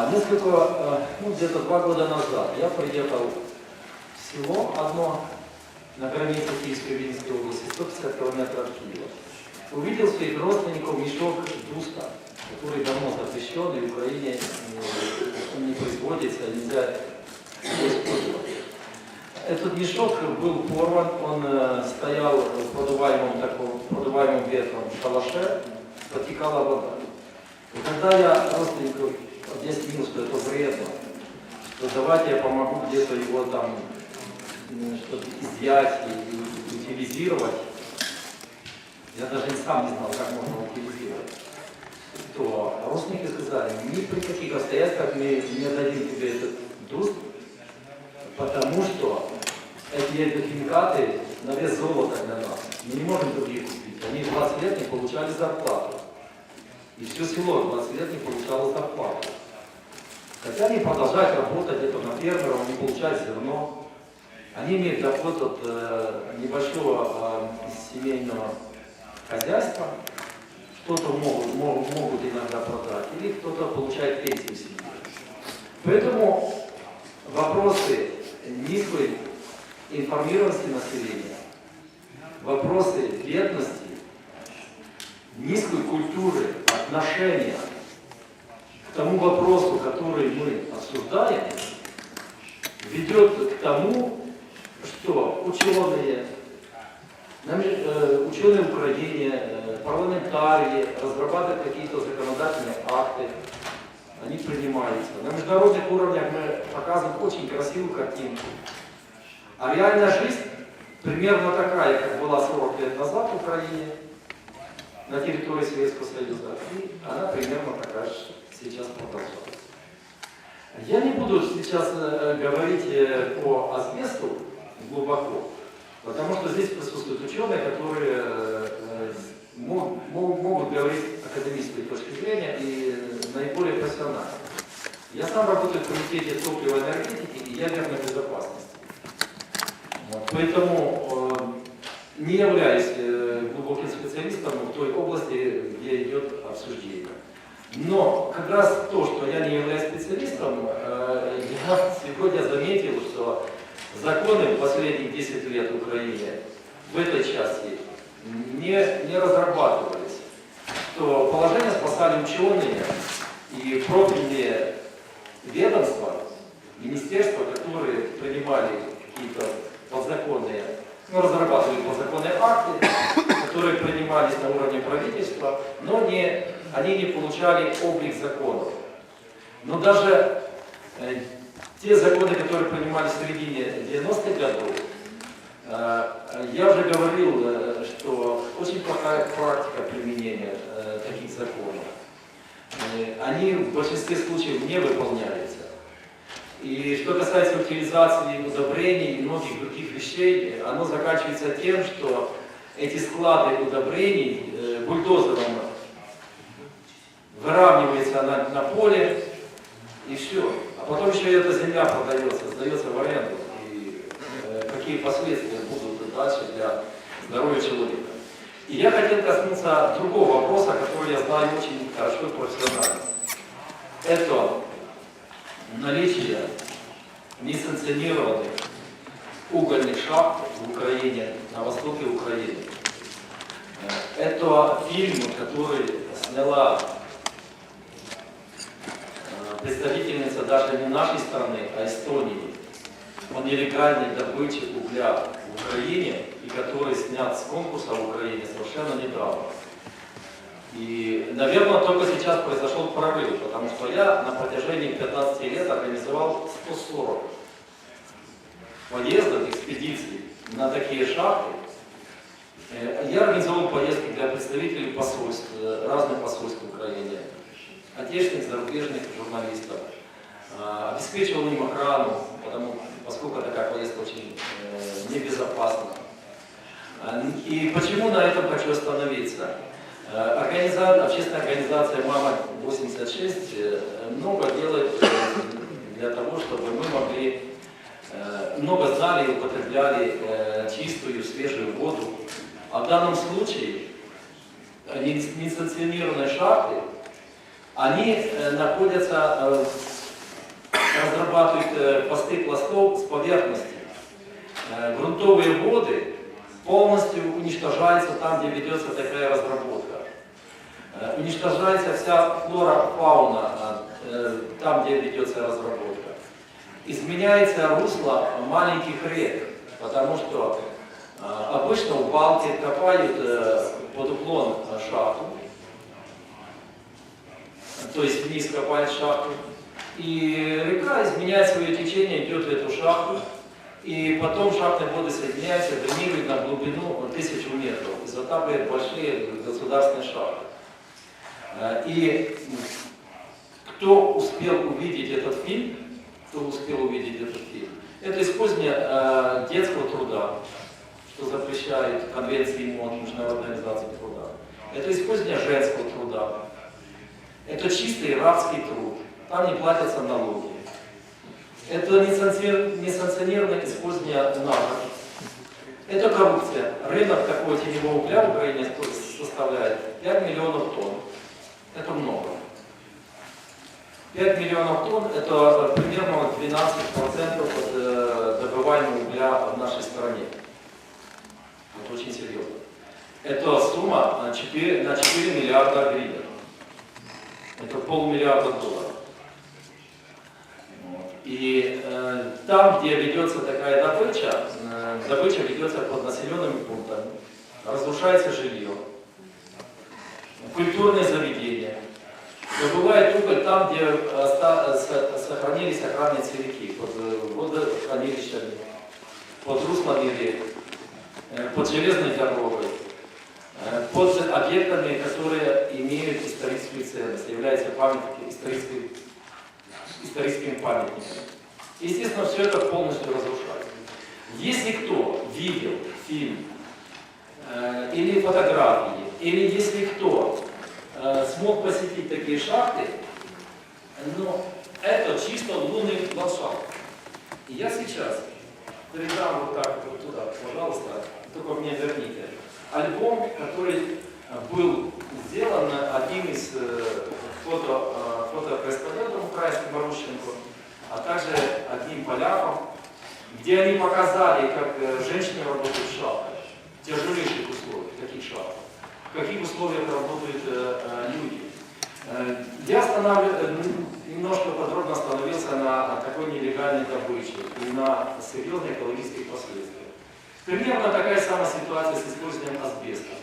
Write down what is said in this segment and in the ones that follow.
А, несколько, э, ну, где-то два года назад я приехал в село одно на границе Киевской и Винницкой области, 150 километров от Киева. Увидел своих родственников мешок дуста, который давно запрещен, и в Украине не производится, нельзя использовать. Этот мешок был порван, он э, стоял в продуваемом, таком, продуваемом ветром шалаше, потекала вода. И когда я родственников объяснил, что это вредно, что давайте я помогу где-то его там что-то изъять и, утилизировать, я даже и сам не знал, как можно утилизировать, то родственники сказали, ни при каких обстоятельствах мы не дадим тебе этот дуст, потому что эти химикаты на вес золота для нас. Мы не можем других купить. Они 20 лет не получали зарплату. И все село 20 лет не получало зарплату. Хотя они продолжают работать где-то на фермерах, они получают зерно. Они имеют доход от э, небольшого э, семейного хозяйства. Что-то могут, могут, могут иногда продать, или кто-то получает пенсию себе. Поэтому вопросы низкой информированности населения, вопросы бедности, низкой культуры отношения тому вопросу, который мы обсуждаем, ведет к тому, что ученые, ученые э, парламентарии разрабатывают какие-то законодательные акты, они принимаются. На международных уровнях мы показываем очень красивую картинку. А реальная жизнь примерно такая, как была 40 лет назад в Украине, на территории Советского Союза, и она примерно такая же сейчас продолжается. Я не буду сейчас э, говорить э, по асбесту глубоко, потому что здесь присутствуют ученые, которые э, мо- мо- могут говорить академической точки зрения и наиболее профессионально. Я сам работаю в комитете топливной энергетики и ядерной безопасности. Вот, Поэтому не являюсь глубоким специалистом в той области, где идет обсуждение. Но как раз то, что я не являюсь специалистом, э, я сегодня заметил, что законы в последние 10 лет в Украине в этой части не, не разрабатывались. Что положение спасали ученые и профильные ведомства, министерства, которые принимали какие-то подзаконные, ну, разрабатывали подзаконные акты, которые принимались на уровне правительства, но не, они не получали облик законов. Но даже э, те законы, которые принимались в середине 90-х годов, э, я уже говорил, э, что очень плохая практика применения э, таких законов. Э, Они в большинстве случаев не выполняются. И что касается утилизации удобрений и многих других вещей, оно заканчивается тем, что эти склады удобрений э, бульдозером выравнивается на, на поле, и все. А потом еще эта земля продается, сдается в аренду. И э, какие последствия будут дальше для здоровья человека. И я хотел коснуться другого вопроса, который я знаю очень хорошо профессионально. Это наличие несанкционированных угольных шахт в Украине, на востоке Украины. Э, Это фильм, который сняла э, представительница даже не нашей страны, а Эстонии. Он нелегальный добытчик угля в Украине, и который снят с конкурса в Украине совершенно недавно. И, наверное, только сейчас произошел прорыв, потому что я на протяжении 15 лет организовал 140 поездок, экспедиций на такие шахты. Э, Я организовал поездки для представителей посольств, э, разных посольств в Украине, отечественных, зарубежных журналистов. А, Обеспечивал им охрану, потому, поскольку такая поездка очень э, небезопасна. И почему на этом хочу остановиться? Э, Организа- общественная организация «Мама-86» э, много делает э, для того, чтобы мы могли, много знали и употребляли чистую, свежую воду. А в данном случае не- несанкционированные шахты, они находятся, разрабатывают посты пластов с поверхности. Грунтовые воды полностью уничтожаются там, где ведется такая разработка. Э, Уничтожается вся флора, фауна э, там, где ведется разработка. Изменяется русло маленьких рек, потому что э, обычно в Балке копают под уклон шахту, то есть вниз копает шахту, и река изменяет свое течение, идет в эту шахту, и потом шахтные воды соединяются, дренируют на глубину тысячу метров и затапливают большие государственные шахты. Э, И кто успел увидеть этот фильм, кто успел увидеть этот фильм, это использование э, детского труда, что запрещает Конвенции МОН, Международной организации труда. Это использование женского труда. Это чистый рабский труд. Там не платятся налоги. Это несанкционированное использование нажив. Это коррупция. Рынок такого теневого угля в Украине составляет 5 миллионов тонн. Это много. 5 миллионов тонн – это примерно 12% от э, добываемого угля в нашей стране. Это очень серьезно. Это сумма на 4, на 4 миллиарда гривен. Это полмиллиарда долларов. И э, там, где ведется такая добыча, э, добыча ведется под населенными пунктами, разрушается жилье, культурные заведения, добывает уголь там, где оста- со- сохранились охранницы реки, под э, водохранилищами, под руслами рек, э, под железной дорогой, э, под объектами, которые имеют историческую ценность, являются памятниками, историческими памятниками. Естественно, все это полностью разрушается. Если кто видел фильм э, или фотографии, или если кто э, смог посетить такие шахты, но это чисто лунный ландшафт. И я сейчас передам вот так вот туда, пожалуйста, только мне верните. Альбом, который э, был сделан одним из э, фото, э, фотокорреспондентов украинским Марущенко, а также одним поляком, где они показали, как э, женщины работают в шахтах, в тяжелейших условиях, таких шахтах, в каких условиях работают э, э, люди. Э, Я останавливаю, немножко подробно остановился на такой нелегальной добыче и на серьезных экологических последствиях. Примерно такая самая ситуация с использованием асбеста.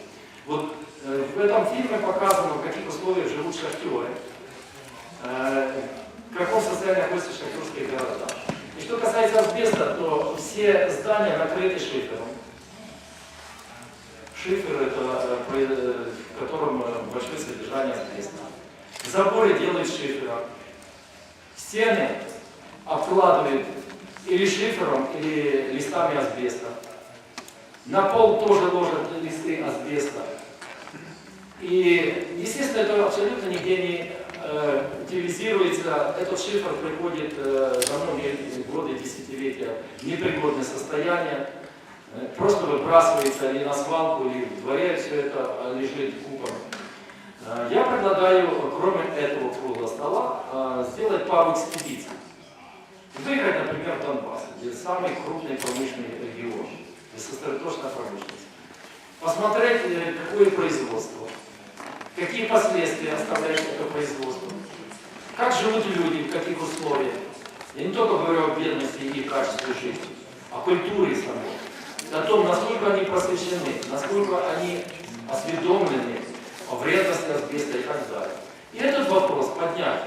Вот в этом фильме показано, в каких условиях живут шахтеры, в каком состоянии находятся шахтерские города. И что касается асбеста, то все здания накрыты шифером. Шифер это э, про- э, в котором э, большое содержание асбеста. Заборы делают шифером. Стены обкладывают или шифером, или листами асбеста. На пол тоже ложат листы асбеста. И, естественно, это абсолютно нигде не э, утилизируется. Этот шифр приходит э, за многие годы, десятилетия в непригодное состояние. Э, Просто выбрасывается или на свалку, или в дворе все это э, лежит купом. Э, Я предлагаю, кроме этого круглого стола, э, сделать пару экспедиций. Выехать, например, в Донбасс, где самый крупный промышленный регион, где сосредоточена промышленность. Посмотреть, э, какое производство, какие последствия оставляет это производство, как живут люди, в каких условиях. Я не только говорю о бедности и качестве жизни, о культуре самой, о том, насколько они просвещены, насколько они осведомлены о вредности асбеста и так далее. И этот вопрос поднять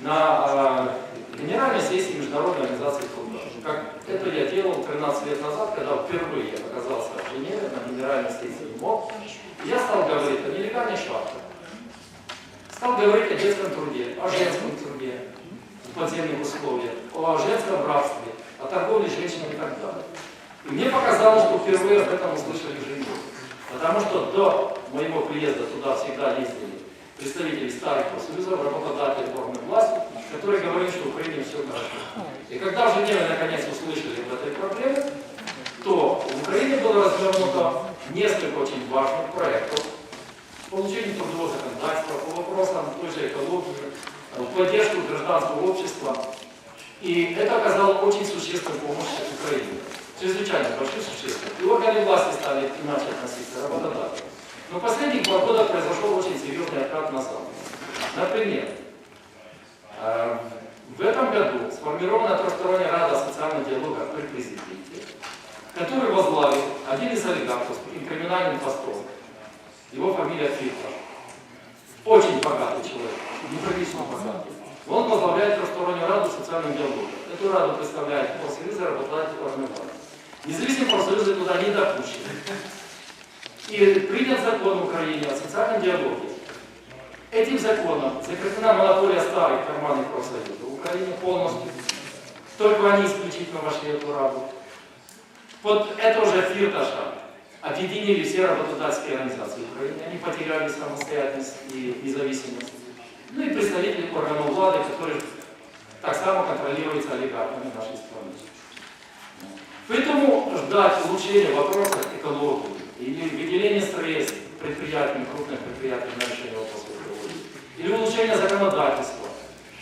на э, Генеральной сессии Международной организации труда. Как это я делал 13 лет назад, когда впервые я оказался в Женеве на Генеральной сессии МОК. Я стал говорить о нелегальной шахте. Стал говорить о детском труде, о женском труде в подземных условиях, о женском рабстве, о торговле женщинами и так далее. Мне показалось, что впервые об этом услышали в Женеве. Потому что до моего приезда туда всегда ездили представители старых профсоюзов, работодателей формы власти, которые говорили, что в Украине все хорошо. И когда в Женеве наконец услышали об этой проблеме, то в Украине было развернуто несколько очень важных проектов по улучшению трудового законодательства, по вопросам той же экологии, в поддержку гражданского общества. И это оказало очень существенную помощь Украине. Чрезвычайно большую существенную. И органы власти стали иначе относиться к работодателям. Но в последние два года произошел очень серьезный откат назад. Например, э, в этом году сформирована трехсторонняя рада социального диалога при президенте, который возглавил один из олигархов с криминальным постом. Его фамилия Фиртов. Очень богатый человек, неприлично богатый. Он возглавляет трехстороннюю раду социального диалога. Эту раду представляет профсоюзы, работодатели, органы власти. Независимые профсоюзы туда не допущены. И принят закон в Украине о социальном диалоге. Этим законом закреплена монополия старых карманных профсоюзов в Украине полностью. Только они исключительно вошли в эту раду. Под этого же Фирташа объединили все работодательские организации Украины. Они потеряли самостоятельность и независимость. Ну и представители органов влады, которые так само контролируются олигархами нашей страны. Поэтому ждать улучшения вопроса экологии или выделения средств предприятиям, крупных предприятий на решение вопроса экологии, или улучшения законодательства,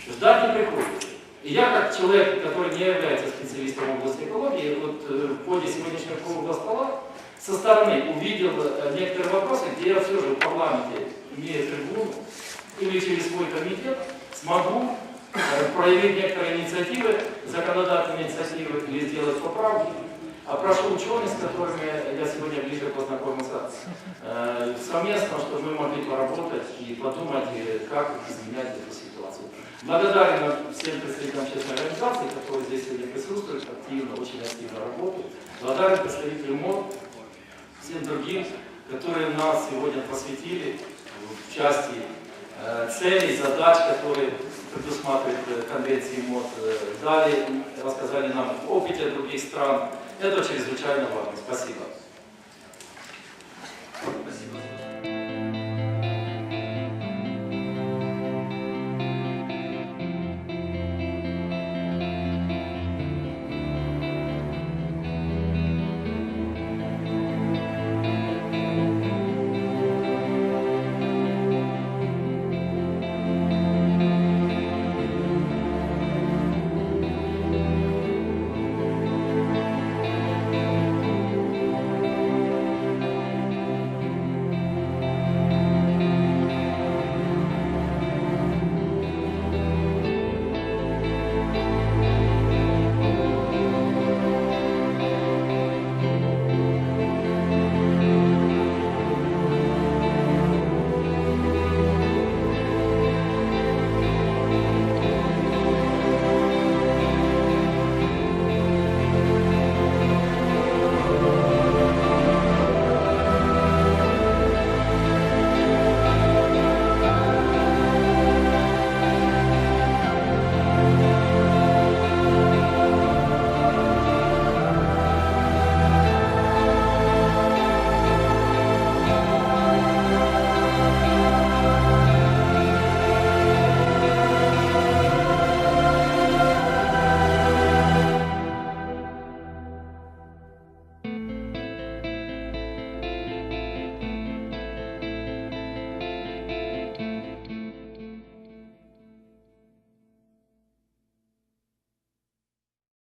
ждать не приходится. И я, как человек, который не является специалистом в области экологии, вот э, в ходе сегодняшнего круглого стола со стороны увидел э, некоторые вопросы, где я все же в парламенте, имея трибуну, или через свой комитет, смогу проявить некоторые инициативы, законодательные инициативы или сделать поправки. А прошу ученых, с которыми я сегодня ближе познакомился, э, совместно, чтобы мы могли поработать и подумать, э, как изменять эту ситуацию. Благодарен всем представителям общественной организации, которые здесь сегодня присутствуют, активно, очень активно работают. Благодарен представителям МОД, всем другим, которые нас сегодня просветили в части э, целей, задач, которые предусматривает э, конвенции МОД, э, дали, рассказали нам об опыте других стран. Это чрезвычайно важно. Спасибо.